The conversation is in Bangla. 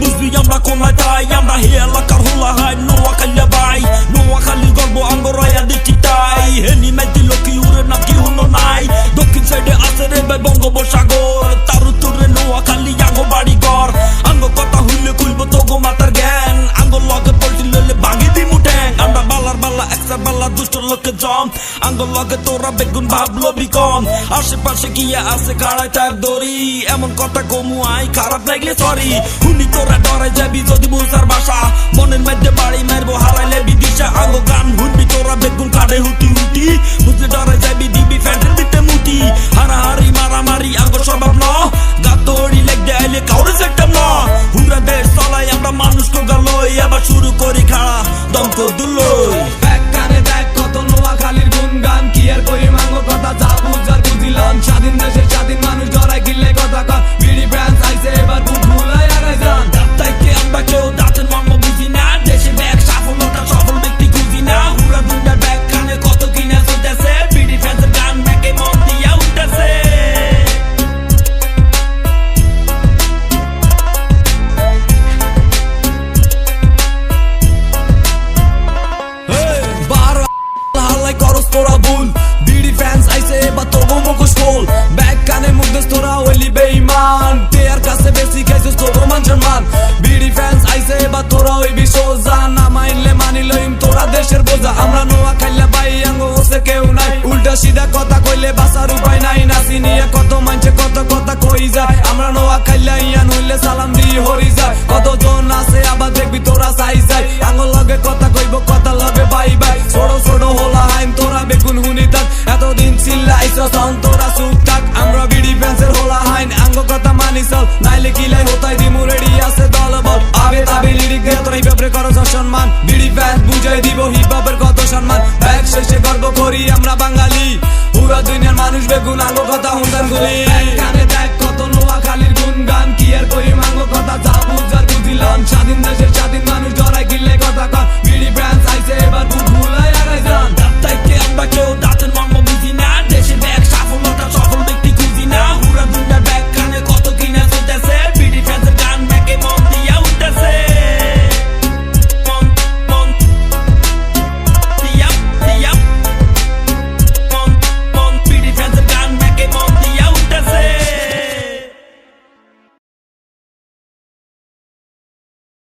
বুঝবি আমরা কোনায় তাই আমরা হে এলাকার হোলা হাই নোয়া খাইলে ভাই নোয়া খালি গর্ব আঙ্গ রয়া দেখি তাই। হেনি মেদি লোকি উড়ে না, কি হলো নাই? দক্ষিণ সাইডে আছে রে ভাই বঙ্গোপসাগর, তার উত্তরে নোয়া খালি আঙ্গ বাড়ি ঘর আঙ্গ কথা হইলে খুলবো তোগো মাতার জ্ঞান। আঙ্গ লগে পল্টি লইলে ভাঙি দিমু ট্যাং আমরা বালার বালা, একসার বালা, দুষ্ট লোকে জম। আঙ্গ লগে তোরা বেগুন ভাবলো বিকম আশেপাশে গিয়ে আছে কাড়ায় তার দড়ি। এমন কথা কমু আই, খারাপ লাগলে সরি তোরা ডরে যাবি যদি বুঝার বাসা মনের মধ্যে বাড়ি মারবো হারাইলে বিদিশা আঙ্গ গান হুটবি তোরা বেগুন কাটে হুটি হুটি বুঝলে ডরে যাবি দিবি ফ্যান্টের দিতে মুটি হারাহারি মারামারি আঙ্গ স্বভাব ন গাতড়ি লেগে আইলে কাউরে সেকটাম ন হুমরা দেশ চলাই আমরা মানুষ তো গালই আবার শুরু করি খাড়া দমকো দুলই করস তোরা ভুল। বিড়ি ফ্যান্স আইসে এবার তবু মুখোশ খোল। ব্যাগ কানে মুখোশ তোরা হইলি বেইমান তেয়ার কাছে বেশি খাইছিস তবু মান সম্মান। বিড়ি ফ্যান্স আইসে এবার তোরা হইবি সোজা। না মাইনলে মানি লইম, তোরা দেশের বোঝা। আমরা নোয়া খাইলে বাই আঙ্গ কেউ নাই। উল্টা সিধা কথা কইলে বাসার আমরা বাঙালি। পুরো দুনিয়ার মানুষ বেগুন আলো কথা হুন্দান গুলি